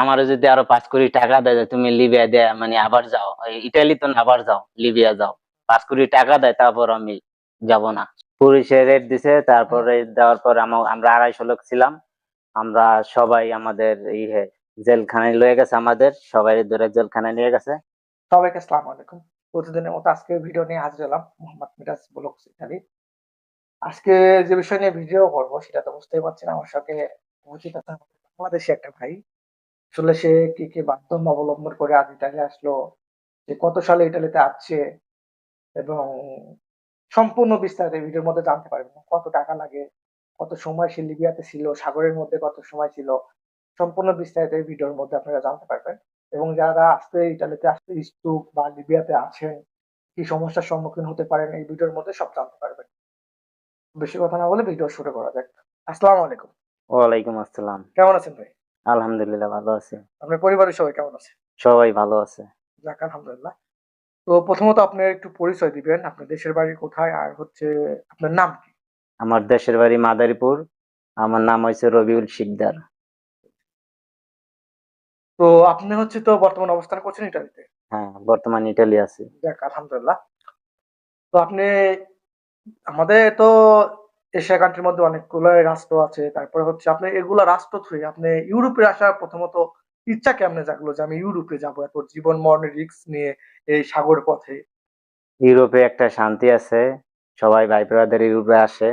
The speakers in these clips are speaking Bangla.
আমারও যদি আরও পাঁচ কোটি টাকা দেয় তুমি লিবিয়া দেয় মানে আবার যাও ইটালি তো আবার যাও, লিবিয়া যাও। পাঁচ কোটি টাকা দেয়, তারপর আমি যাব না। পুলিশে রেট দিছে, তারপরে দেওয়ার পর আমরা আড়াইশো লোক ছিলাম। আমরা সবাই আমাদের ইয়ে জেলখানায় লয়ে গেছে আমাদের, সবাই ধরে জেলখানায় নিয়ে গেছে। সবাইকে আসসালামু আলাইকুম। প্রতিদিনের মতো আজকে ভিডিও নিয়ে হাজির হলাম মোহাম্মদ মিরাজ ব্লগ ইত্যাদি আজকে যে বিষয় নিয়ে ভিডিও করব, সেটা তো বুঝতেই আমার সাথে উপস্থিত আছে আমাদের বাংলাদেশি একটা ভাই। আসলে সে কি কি মাধ্যম অবলম্বন করে আজ ইটালি আসলো যে কত সালে ইটালিতে আসছে এবং সম্পূর্ণ বিস্তারিত ভিডিওর মধ্যে জানতে পারবেন কত টাকা লাগে কত সময় সে লিবিয়াতে ছিল সাগরের মধ্যে কত সময় ছিল সম্পূর্ণ বিস্তারিত এই ভিডিওর মধ্যে আপনারা জানতে পারবেন। এবং যারা আসতে ইটালিতে আসতে ইচ্ছুক বা লিবিয়াতে আছেন কি সমস্যার সম্মুখীন হতে পারেন এই ভিডিওর মধ্যে সব জানতে পারবেন। বেশি কথা না বলে ভিডিও শুরু করা যাক। আসসালামু আলাইকুম। ওয়ালাইকুম আসসালাম। কেমন আছেন ভাই? আলহামদুলিল্লাহ ভালো আছে। আপনার পরিবারের সবাই কেমন আছে? সবাই ভালো আছে। যাক আলহামদুলিল্লাহ। তো প্রথমত আপনি একটু পরিচয় দিবেন আপনার দেশের বাড়ি কোথায় আর হচ্ছে আপনার নাম কি? আমার দেশের বাড়ি মাদারীপুর আমার নাম হয়েছে রবিউল শিকদার। তো আপনি হচ্ছে তো বর্তমান অবস্থান করছেন ইটালিতে? হ্যাঁ বর্তমান ইটালি আছে। যাক আলহামদুলিল্লাহ। তো আপনি আমাদের তো এশিয়া কান্ট্রির মধ্যে অনেকগুলো রাষ্ট্র আছে। তারপরে হচ্ছে আপনি এগুলা রাষ্ট্র থুয়ে আপনি ইউরোপে আসার প্রথমত ইচ্ছা কেমনে জাগলো যে আমি ইউরোপে যাব? এত জীবন মরণের রিস্ক নিয়ে এই সাগর পথে। ইউরোপে একটা শান্তি আছে সবাই ভাই ব্রাদার ইউরোপে আসে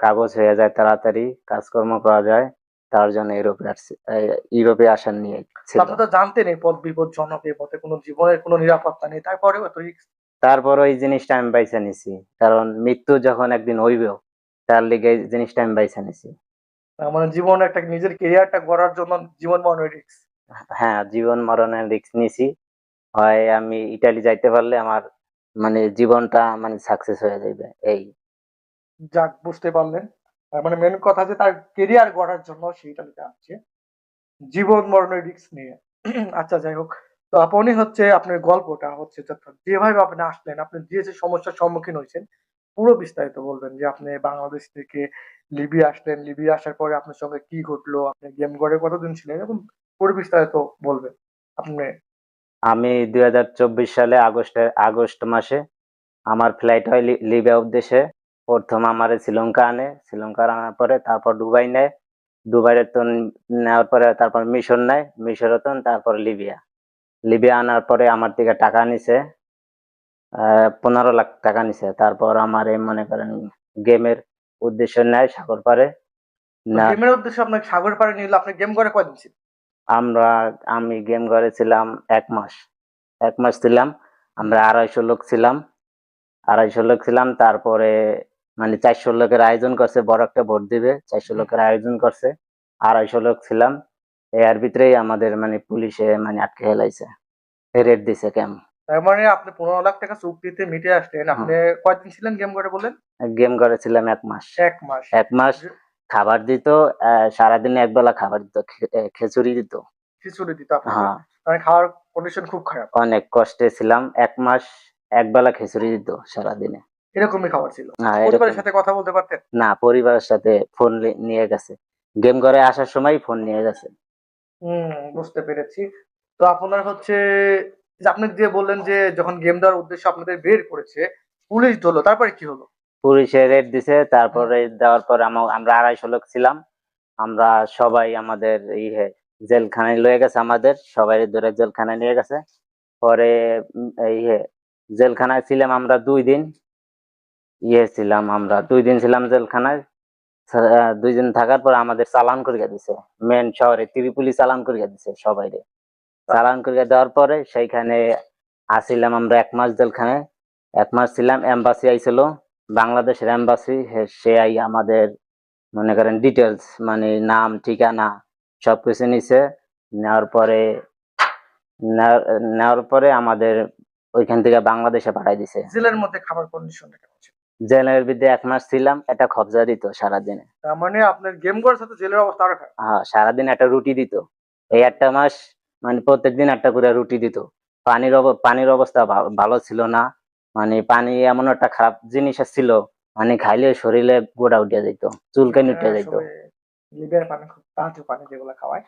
কাগজ হয়ে যায় তাড়াতাড়ি কাজকর্ম করা যায় তার জন্য ইউরোপে আসছে ইউরোপে আসার নিয়ে আপনি তো জানতেন এই পথ বিপজ্জনক এই পথে কোনো জীবনের কোনো নিরাপত্তা নেই তারপরেও এত রিস্ক তারপর ওই জিনিসটা আমি বাইছে নিছি কারণ মৃত্যু যখন একদিন হইবে তার লিগে জিনিসটা আমি বাইছে নিছি। মানে জীবন একটা নিজের কেরিয়ারটা গড়ার জন্য জীবন মরণের রিস্ক হ্যাঁ জীবন মরণের রিস্ক নিছি। হয় আমি ইটালি যাইতে পারলে আমার মানে জীবনটা মানে সাকসেস হয়ে যাবে এই। যাক বুঝতে পারলেন। মানে মেন কথা যে তার কেরিয়ার গড়ার জন্য সেইটা লিখে আসছে। জীবন মরণের রিস্ক নিয়ে। আচ্ছা যাই হোক। তো আপনি হচ্ছে আপনার গল্পটা হচ্ছে যেভাবে আপনি আসলেন আপনি যে যে সমস্যার সম্মুখীন হয়েছেন পুরো বিস্তারিত বলবেন যে আপনি বাংলাদেশ থেকে লিবিয়া আসলেন, লিবিয়া আসার পরে আপনার সঙ্গে কি ঘটলো, আপনি গেম গড়ে কতদিন ছিলেন, এরকম পুরো বিস্তারিত বলবেন। আপনি আমি দুই হাজার চব্বিশ সালে আগস্টে আগস্ট মাসে আমার ফ্লাইট হয় লিবিয়া উদ্দেশ্যে। প্রথম আমার শ্রীলঙ্কা আনে শ্রীলঙ্কা আনার পরে তারপর দুবাই নেয়। দুবাইয়ের তো নেওয়ার পরে তারপর মিশর নেয়, মিশর তো তারপর লিবিয়া। লিবিয়া আনার পরে আমার থেকে টাকা নিছে। পনেরো লাখ টাকা নিছে। তারপর আমার এই মনে করেন গেমের উদ্দেশ্য নেয় সাগর পারে গেমের উদ্দেশ্যে আপনাকে সাগর পাড়ে নিয়ে আপনি গেম করে কয়দিন ছিলেন? আমরা আমি গেম ঘরে ছিলাম এক মাস। এক মাস ছিলাম আমরা আড়াইশো লোক ছিলাম। আড়াইশো লোক ছিলাম তারপরে মানে চারশো লোকের আয়োজন করছে বড় একটা ভোট দিবে চারশো লোকের আয়োজন করছে আড়াইশো লোক ছিলাম। এর ভিতরেই আমাদের মানে পুলিশে মানে আটকে ফেলাইছে। রেড দিছে ক্যাম্প তার মানে আপনি পনেরো লাখ টাকা চুক্তিতে মিটে আসলেন। আপনি কয়দিন ছিলেন গেম করে বললেন? গেম ঘরে ছিলাম এক মাস। এক মাস। এক মাস খাবার দিত সারাদিনে একবেলা খাবার দিত খিচুড়ি দিত। খিচুড়ি দিত হ্যাঁ। মানে খাওয়ার কন্ডিশন খুব খারাপ। অনেক কষ্টে ছিলাম এক মাস একবেলা খিচুড়ি দিত সারাদিনে। এরকমই খাবার ছিল? পরিবারের সাথে কথা বলতে পারতেন? না পরিবারের সাথে ফোন নিয়ে গেছে। গেম ঘরে আসার সময় ফোন নিয়ে গেছে। হুম বুঝতে পেরেছি। তো আপনার হচ্ছে আপনি যে বললেন যে যখন গেম দেওয়ার উদ্দেশ্যে আপনাদের বের করেছে, পুলিশ ধরলো, তারপরে কি হলো? পুলিশে রেড দিছে, তারপরে দেওয়ার পর আমরা আড়াইশো লোক ছিলাম। আমরা সবাই আমাদের ইয়ে জেলখানায় লয়ে গেছে আমাদের, সবাই ধরে জেলখানায় নিয়ে গেছে। পরে ইয়ে জেলখানায় ছিলাম আমরা দুই দিন। ইয়ে ছিলাম আমরা, দুই দিন ছিলাম জেলখানায়। দুই দিন থাকার পর আমাদের চালান করিয়া দিছে। মেন শহরে ত্রিপুলি চালান করিয়া দিছে সবাই চালান করিয়া দেওয়ার পরে সেইখানে আসিলাম আমরা এক মাস জেলখানায়। এক মাস ছিলাম এম্বাসি আইছিল বাংলাদেশের এম্বাসি সে আই আমাদের মনে করেন ডিটেলস মানে নাম ঠিকানা সবকিছু নিছে। নেওয়ার পরে নেওয়ার- পরে আমাদের ওইখান থেকে বাংলাদেশে পাঠাই দিছে। জেলের মধ্যে খাবার কন্ডিশনটা কেমন ছিল? জেলের বিদ্যে এক মাস ছিলাম একটা খবজা দিত সারাদিনে। তার মানে আপনার গেম করার সাথে জেলের অবস্থা আরও হ্যাঁ সারাদিন একটা রুটি দিত। এই একটা মাস মানে প্রত্যেকদিন একটা করে রুটি দিত। পানির পানির অবস্থা ভালো ছিল না। মানে পানি এমন একটা খারাপ জিনিস ছিল মানে খাইলে শরীরে গোড়া উঠে যেত চুলকানি উঠে যেত লিবিয়ার পানি খুব তাজা পানি যেগুলো খাওয়ায়।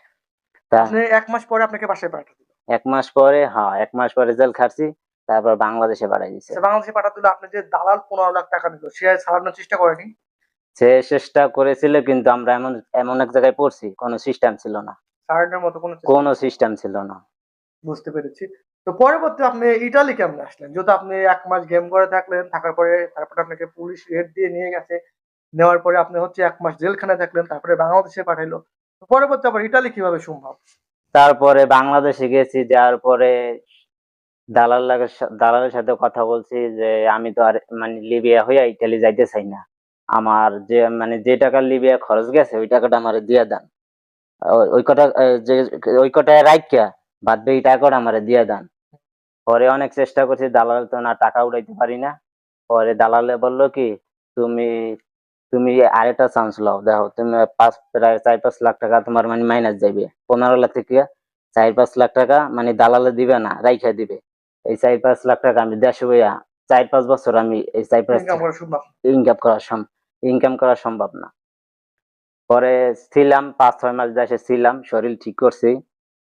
আপনি এক মাস পরে আপনাকে বাসায় পাঠা দিল। এক মাস পরে হ্যাঁ এক মাস পরে জেল খাটছি তারপর বাংলাদেশে পাঠাই দিছে। সে বাংলাদেশে পাঠা দিল আপনি যে দালাল পনেরো লাখ টাকা নিল সে ছাড়ানোর চেষ্টা করেনি? সে চেষ্টা করেছিল কিন্তু আমরা এমন এমন এক জায়গায় পড়ছি কোনো সিস্টেম ছিল না। ছাড়ানোর মতো কোনো কোনো সিস্টেম ছিল না। বুঝতে পেরেছি। তো পরবর্তী আপনি ইটালি কেমন আসলেন? যেহেতু আপনি এক মাস গেম করে থাকলেন থাকার পরে তারপরে আপনাকে পুলিশ রেড দিয়ে নিয়ে গেছে। নেওয়ার পরে আপনি হচ্ছে এক মাস জেলখানায় থাকলেন তারপরে বাংলাদেশে পাঠাইলো। তো পরবর্তী আবার ইটালি কীভাবে সম্ভব? তারপরে বাংলাদেশে গেছি যাওয়ার পরে দালাল দালালের সাথে কথা বলছি যে আমি তো আর মানে লিবিয়া হইয়া ইটালি যাইতে চাই না। আমার যে মানে যে টাকা লিবিয়া খরচ গেছে ওই টাকাটা আমার দিয়ে দেন। ওই- কটা যে ওই কটায় রাখিয়া বাদ বাকি টাকাটা আমার দিয়ে দেন। পরে অনেক চেষ্টা করছি দালাল তো না টাকা উঠাইতে পারি না। পরে দালালে বলল কি তুমি তুমি আরেকটা চান্স লও। দেখো তুমি পাঁচ প্রায় চার পাঁচ লাখ টাকা তোমার মানে মাইনাস যাবে পনেরো লাখ থেকে চার পাঁচ লাখ টাকা মানে দালালে দিবে না রাইখা দিবে। এই চার পাঁচ লাখ টাকা আমি দেশে বইয়া চার পাঁচ বছর আমি এই চার পাঁচ ইনকাম করা সম্ভব। ইনকাম করা সম্ভব না। পরে ছিলাম পাঁচ ছয় মাস দেশে ছিলাম শরীর ঠিক করছি।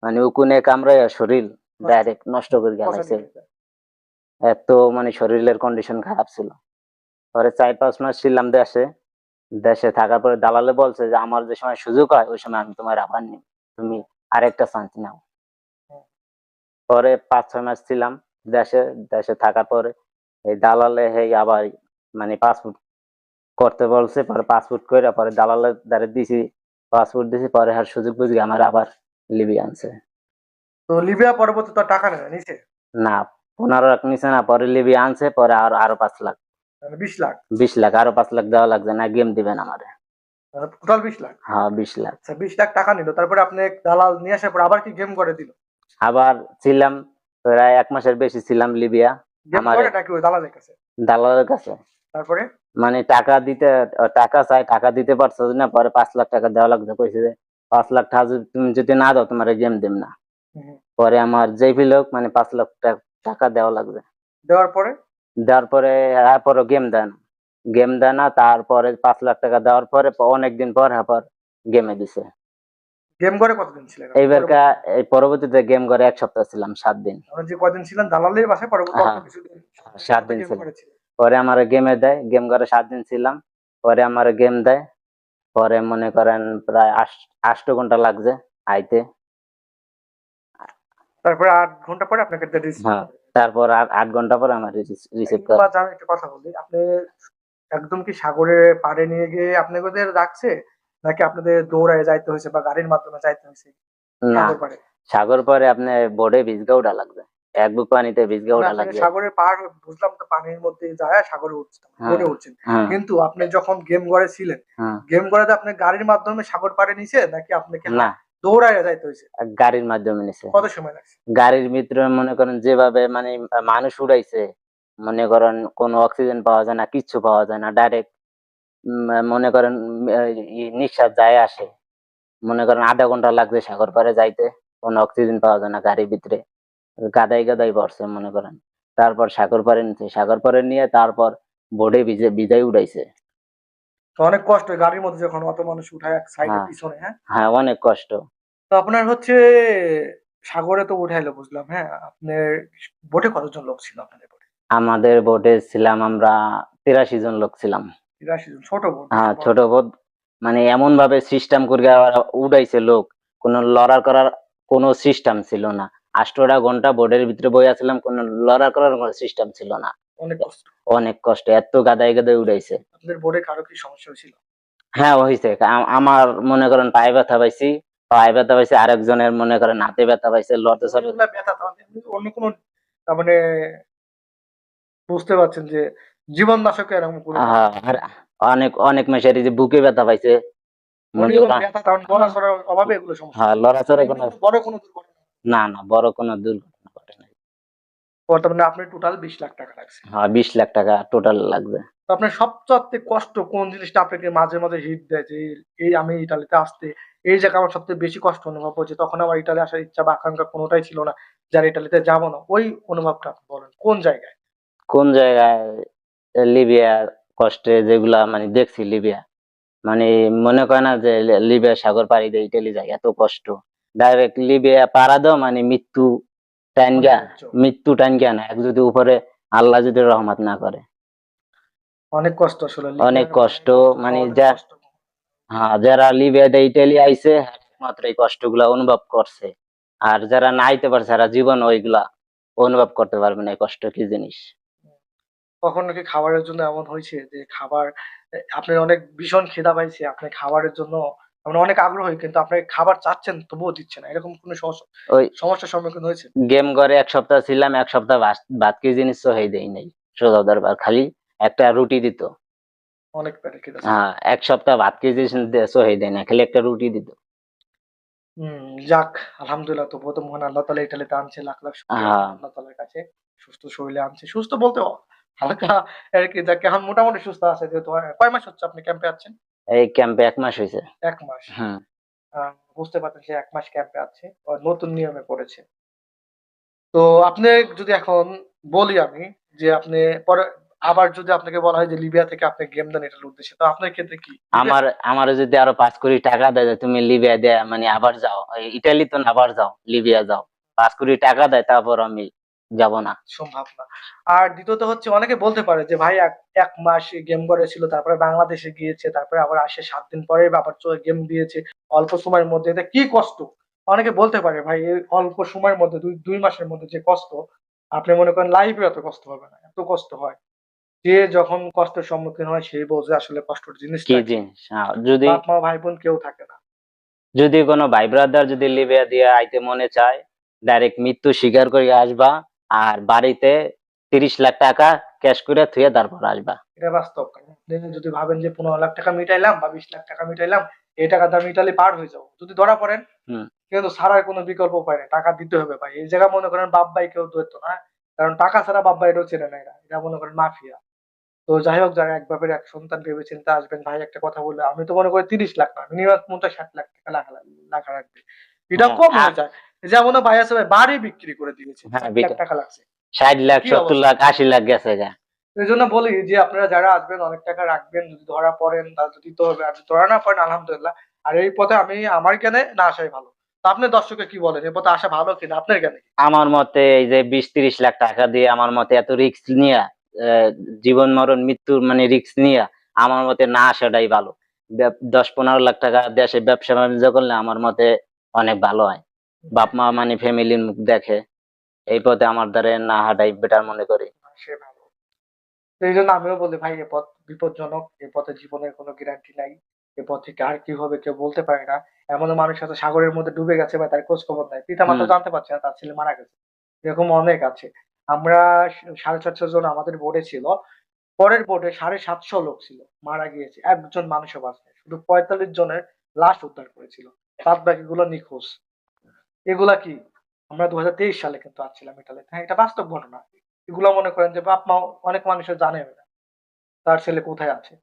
মানে উকুনে কামড়াইয়া শরীর ডাইরেক্ট নষ্ট করে গেছে। এত মানে শরীরের কন্ডিশন খারাপ ছিল। পরে চার পাঁচ মাস ছিলাম দেশে। দেশে থাকার পরে দালালে বলছে যে আমার যে সময় সুযোগ হয় ওই সময় আমি তোমার আবার নিব। তুমি আরেকটা চান্স নাও। পরে পাঁচ ছয় মাস ছিলাম দেশে। দেশে থাকার পরে এই দালালে হে আবার মানে পাসপোর্ট করতে বলছে পরে পাসপোর্ট করে পরে দালালের দ্বারা দিছি পাসপোর্ট দিছি পরে আর সুযোগ বুঝি আমার আবার লিবি আনছে। তো লিবিয়া পরবর্তী তো টাকা নেয় নিচে না পনেরো লাখ নিচে না পরে লিবি আনছে পরে আর আরও পাঁচ লাখ। বিশ লাখ? বিশ লাখ আরও পাঁচ লাখ দেওয়া লাগছে না গেম দিবেন আমারে। টোটাল বিশ লাখ? হ্যাঁ বিশ লাখ। আচ্ছা বিশ লাখ টাকা নিল তারপরে আপনি দালাল নিয়ে আসার পর আবার কি গেম করে দিল? আবার ছিলাম প্রায় এক মাসের বেশি ছিলাম লিবিয়া আমারে- দালালের কাছে? দালালের কাছে। তারপরে? মানে টাকা দিতে টাকা চাই টাকা দিতে পারছ না পরে পাঁচ লাখ টাকা দেওয়া লাগছে কইছে যে পাঁচ লাখ টাকা তুমি যদি না দাও তোমার গেম দেব না। পরে আমার যেই লোক মানে পাঁচ লাখ টাকা দেওয়া লাগবে। দেওয়ার পরে? দেওয়ার পরে তারপরে গেম দেন গেম দেয় না তারপরে পাঁচ লাখ টাকা দেওয়ার পরে অনেকদিন পর আবার গেমে দিছে। গেম করে কতদিন ছিলেন? এইবার এই পরবর্তীতে গেম করে এক সপ্তাহ ছিলাম সাত দিন। যে কদিন ছিলেন দালালের বাসায় পরবর্তী হ্যাঁ, কিছুদিন সাত দিন ছিলাম। পরে আমার গেমে দেয়। গেম করে সাত দিন ছিলাম। পরে আমার গেম দেয়। পরে মনে করেন প্রায় আট- আষ্ট ঘণ্টা লাগছে আইতে। তারপরে আট ঘণ্টা পরে আপনাকে হ্যাঁ। তারপর আট ঘণ্টা পরে আমার রিসিভ করে। আমি একটা কথা বলি। আপনি একদম কি সাগরে পাড়ে নিয়ে গিয়ে আপনাদের রাখছে নাকি আপনাদের দৌড়ায় যাইতে হয়েছে বা গাড়ির মাধ্যমে যাইতে হয়েছে? না সাগর সাগর পরে আপনি বোর্ডে ভিজগা উঠা লাগবে। এক বুক পানিতে ভিজগা মানে আপনি লাগবে। সাগরের পার বুঝলাম তো পানির মধ্যে যায় সাগরে উঠছেন হ্যাঁ। বোটে উঠছেন হ্যাঁ। কিন্তু আপনি যখন গেম ঘরে ছিলেন হ্যাঁ। গেম ঘরে আপনি গাড়ির মাধ্যমে সাগর পাড়ে নিছে নাকি আপনাকে না। দৌড়ায় যাইতে হয়েছে গাড়ির মাধ্যমে নিছে। কত সময় লাগছে? গাড়ির ভিতরে মনে করেন যেভাবে মানে মানুষ উড়াইছে মনে করেন কোনো অক্সিজেন পাওয়া যায় না কিচ্ছু পাওয়া যায় না ডাইরেক্ট মনে করেন নিঃশ্বাস যায় আসে। মনে করেন আধা ঘণ্টা লাগছে সাগর পারে যাইতে কোনো অক্সিজেন পাওয়া যায় না গাড়ির ভিতরে। গাদাই গাদাই পড়ছে মনে করেন। তারপর সাগর পারে নিচ্ছে সাগর পারে নিয়ে তারপর বোর্ডে ভিজাই উড়াইছে। অনেক কষ্ট গাড়ির মধ্যে যখন অত মানুষ উঠায় এক সাইডে হ্যাঁ। পিছনে হ্যাঁ? হ্যাঁ অনেক কষ্ট। তো আপনার হচ্ছে সাগরে তো উঠাইলো বুঝলাম হ্যাঁ? আপনার বোটে কতজন লোক ছিল আপনাদের বোটে? আমাদের বোটে ছিলাম আমরা তিরাশি জন লোক ছিলাম। তিরাশি জন ছোট বোট হ্যাঁ ছোট বোট মানে এমন ভাবে সিস্টেম করে উড়াইছে লোক। কোনো লড়ার করার কোনো সিস্টেম ছিল না। আষ্টটা ঘণ্টা বোর্ডের ভিতরে বই আসলাম কোনো লড়ার করার কোনো সিস্টেম ছিল না। অনেক কষ্ট। অনেক কষ্ট এত গাদাই গাদাই উড়াইছে। আপনাদের বোটে কারও কি সমস্যা হয়েছিল? হ্যাঁ হয়েছে আমার মনে করেন পায়ে ব্যথা পাইছি পায়ে ব্যথা পাইছে আরেকজনের মনে করেন হাতে ব্যথা পাইছে লড়তে তো অন্য কোনো মানে বুঝতে পারছেন যে জীবন নাশক এরকম অনেক অনেক মেশারি যে বুকে ব্যথা পাইছে। মনে পড়াশোনার অভাবে এগুলো সমস্যা। হ্যাঁ লড়াচড়া কোনো বড় কোনো দুর্ঘটনা। না। না বড় কোনো দুর্ঘটনা ঘটে নাই বর্তমানে আপনি টোটাল বিশ লাখ টাকা লাগছে। হ্যাঁ বিশ লাখ টাকা টোটাল লাগবে। তো আপনার সবচেয়ে কষ্ট কোন জিনিসটা আপনাকে মাঝে মাঝে হিট দেয় যে এই আমি ইটালিতে আসতে এই জায়গা আমার সবচেয়ে বেশি কষ্ট অনুভব হচ্ছে তখন আমার ইটালি আসার ইচ্ছা বা আকাঙ্ক্ষা কোনোটাই ছিল না যার ইটালিতে যাব না। ওই অনুভবটা আপনি বলেন কোন জায়গায়? কোন জায়গায়? লিবিয়া কষ্টে যেগুলা মানে দেখছি লিবিয়া। মানে মনে করে না যে লিবিয়া সাগর পাড়ি দিয়ে ইটালি যায় এত কষ্ট। ডাইরেক্ট লিবিয়া পাড়া দাও মানে মৃত্যু অনিবার্য। মৃত্যু টাইনগা না এক যদি উপরে আল্লাহ যদি রহমত না করে। অনেক কষ্ট আসলে অনেক কষ্ট, মানে যা- হ্যাঁ যারা লিবিয়াতে ইটালি আইছে মাত্র এই কষ্টগুলা অনুভব করছে। আর যারা নাইতে পারছে যারা জীবন ওইগুলা অনুভব করতে পারবে না এই কষ্ট কি জিনিস? কখনো কি খাবারের জন্য এমন হয়েছে যে খাবার এ, আপনার অনেক ভীষণ খিদা পাইছে আপনি খাবারের জন্য আপনি অনেক আগ্রহী কিন্তু আপনি খাবার চাচ্ছেন তবুও দিচ্ছে না। এরকম কোনো সমস্যা ওই সমস্যার সম্মুখীন হয়েছে গেম করে এক সপ্তাহ ছিলাম এক সপ্তাহ ভাত- কি জিনিস তো হয়ে দেই নাই। সোজা দরবার খালি একটা রুটি দিত। অনেক হ্যাঁ এক সপ্তাহ ভাত কি জিনিস সহি দেয় না খালি একটা রুটি দিত। হম যাক আলহামদুলিল্লাহ তবুও তো মহান আল্লাহ তালা ইটালিতে আনছে লাখ লাখ হ্যাঁ। আল্লাহ তালার কাছে সুস্থ শরীরে আনছে। সুস্থ বলতে হালকা আর কি যাক এখন মোটামুটি সুস্থ আছে যেহেতু কয় মাস হচ্ছে আপনি ক্যাম্পে আছেন? এই ক্যাম্পে এক মাস হয়েছে। এক মাস? হ্যাঁ। বুঝতে পারছেন সে এক মাস ক্যাম্পে আছে নতুন নিয়মে পড়েছে। তো আপনি যদি এখন বলি আমি যে আপনি পরে আবার যদি আপনাকে বলা হয় যে লিবিয়া থেকে আপনি গেম দেন এটার উদ্দেশ্যে তো আপনার ক্ষেত্রে কি? আমার আমার যদি আরও পাঁচ কোটি টাকা দেয় তুমি লিবিয়া দেয় মানে আবার যাও ইটালি তো না আবার যাও লিবিয়া যাও। পাঁচ কোটি টাকা দেয় তারপর আমি যাব না। সম্ভব না। আর দ্বিতীয়ত হচ্ছে অনেকে বলতে পারে যে ভাই এক এক মাস গেম করেছিল তারপরে বাংলাদেশে গিয়েছে তারপরে আবার আসে সাত দিন পরে আবার গেম দিয়েছে অল্প সময়ের মধ্যে। এটা কি কষ্ট? অনেকে বলতে পারে ভাই এই অল্প সময়ের মধ্যে দুই দুই মাসের মধ্যে যে কষ্ট আপনি মনে করেন লাইফে এত কষ্ট হবে না এত কষ্ট হয়। যে যখন কষ্টের সম্মুখীন হয় সেই বোঝে আসলে কষ্টের জিনিস কি জিনিস? হ্যাঁ, যদি মা ভাই বোন কেউ থাকে না। যদি কোনো ভাই ব্রাদার যদি লিবিয়া দিয়ে আইতে মনে চায় ডাইরেক্ট মৃত্যু স্বীকার করে আসবা আর বাড়িতে তিরিশ লাখ টাকা ক্যাশ করে থুয়ে তারপর আসবা। এটা বাস্তব যদি ভাবেন যে পনেরো লাখ টাকা মিটাইলাম বা বিশ লাখ টাকা মিটাইলাম এই টাকাটা মিটালে পার হয়ে যাব। যদি ধরা পড়েন কিন্তু ছাড়ার কোনো বিকল্প উপায় নেই টাকা দিতে হবে ভাই। এই জায়গা মনে করেন বাপ ভাই কেউ ধরতো না কারণ টাকা ছাড়া বাপ ভাইটাও চেনে না এরা। এটা মনে করেন মাফিয়া। তো যাই হোক যারা এক বাপের এক সন্তান ভেবে চিন্তা আসবেন ভাই একটা কথা বললে আমি তো মনে করি তিরিশ লাখ না মিনিমাম পঞ্চাশ ষাট লাখ টাকা লাখা লাখা রাখবে এটা হ্যাঁ, কম হয়ে যায়। যেমন ভাই আছে ভাই বাড়ি বিক্রি করে দিয়েছে। হ্যাঁ, ষাট লাখ টাকা লাগছে। ষাট লাখ সত্তর লাখ আশি লাখ গেছে গা। এই জন্য বলি যে আপনারা যারা আসবেন অনেক টাকা রাখবেন যদি ধরা পড়েন তাহলে তো দিতে হবে আর যদি ধরা না পড়েন আলহামদুলিল্লাহ। আর এই পথে আমি আমার জ্ঞানে না আসাই ভালো। আপনি কি বলেন? এই পথে আসা ভালো কিনা? আপনার জ্ঞানে আমার মতে এই যে বিশ তিরিশ লাখ টাকা দিয়ে আমার মতে এত নিয়ে আহ, জীবন মরণ মৃত্যুর মানে রিস্ক নিয়ে আমার মতে না আসাটাই ভালো। দশ পনেরো লাখ টাকা দেশে ব্যবসা বাণিজ্য করলে আমার মতে অনেক ভালো হয়। বাপ মা মানে ফ্যামিলির মুখ দেখে। এই পথে আমার দ্বারা না হাঁটাই বেটার মনে করি। সে ভালো। এই জন্য আমিও বলি ভাই এ পথ বিপজ্জনক এ পথে জীবনের কোনো গ্যারান্টি নাই। এ পথ থেকে আর কি হবে কেউ বলতে পারে না। এমনও মানুষ আছে সাগরের মধ্যে ডুবে গেছে বা তার খোঁজ খবর নাই। পিতা মাতা জানতে পারছে না তার ছেলে মারা গেছে। এরকম অনেক আছে। আমরা সাড়ে চারশো জন আমাদের বোর্ডে ছিল। পরের বোর্ডে সাড়ে সাতশো লোক ছিল মারা গিয়েছে। একজন মানুষও বাঁচে শুধু পঁয়তাল্লিশ জনের লাশ উদ্ধার করেছিল। বাদ বাকিগুলো নিখোঁজ। এগুলা কি? আমরা দু হাজার তেইশ সালে কিন্তু আসছিলাম ইটালিতে। হ্যাঁ এটা বাস্তব ঘটনা। এগুলো মনে করেন যে বাপ, মা অনেক মানুষের জানে না। তার ছেলে কোথায় আছে?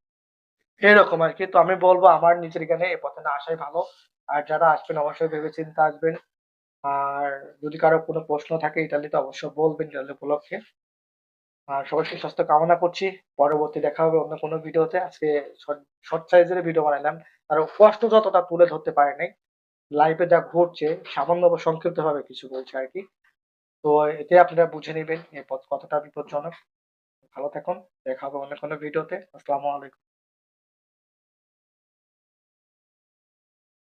এরকম আর কি। তো আমি বলব আমার নিজের জ্ঞানে এ পথে না আসাই ভালো। আর যারা আসবেন, অবশ্যই ভেবে চিন্তে আসবেন। আর যদি কারও কোনো প্রশ্ন থাকে ইটালিতে, অবশ্যই বলবেন ইটালি উপলক্ষে। আর সবাই সুস্বাস্থ্য কামনা করছি। পরবর্তী দেখা হবে অন্য কোনো ভিডিওতে। আজকে শর্ট সাইজের ভিডিও বানাইলাম। আর কষ্ট যতটা তুলে ধরতে পারে নাই লাইফে যা ঘটছে, সামান্য বা সংক্ষিপ্ত ভাবে কিছু বলছে আর কি। তো এতে আপনারা বুঝে নেবেন এই কতটা বিপজ্জনক। ভালো থাকুন, দেখা হবে অন্য কোনো ভিডিওতে আসসালামু আলাইকুম।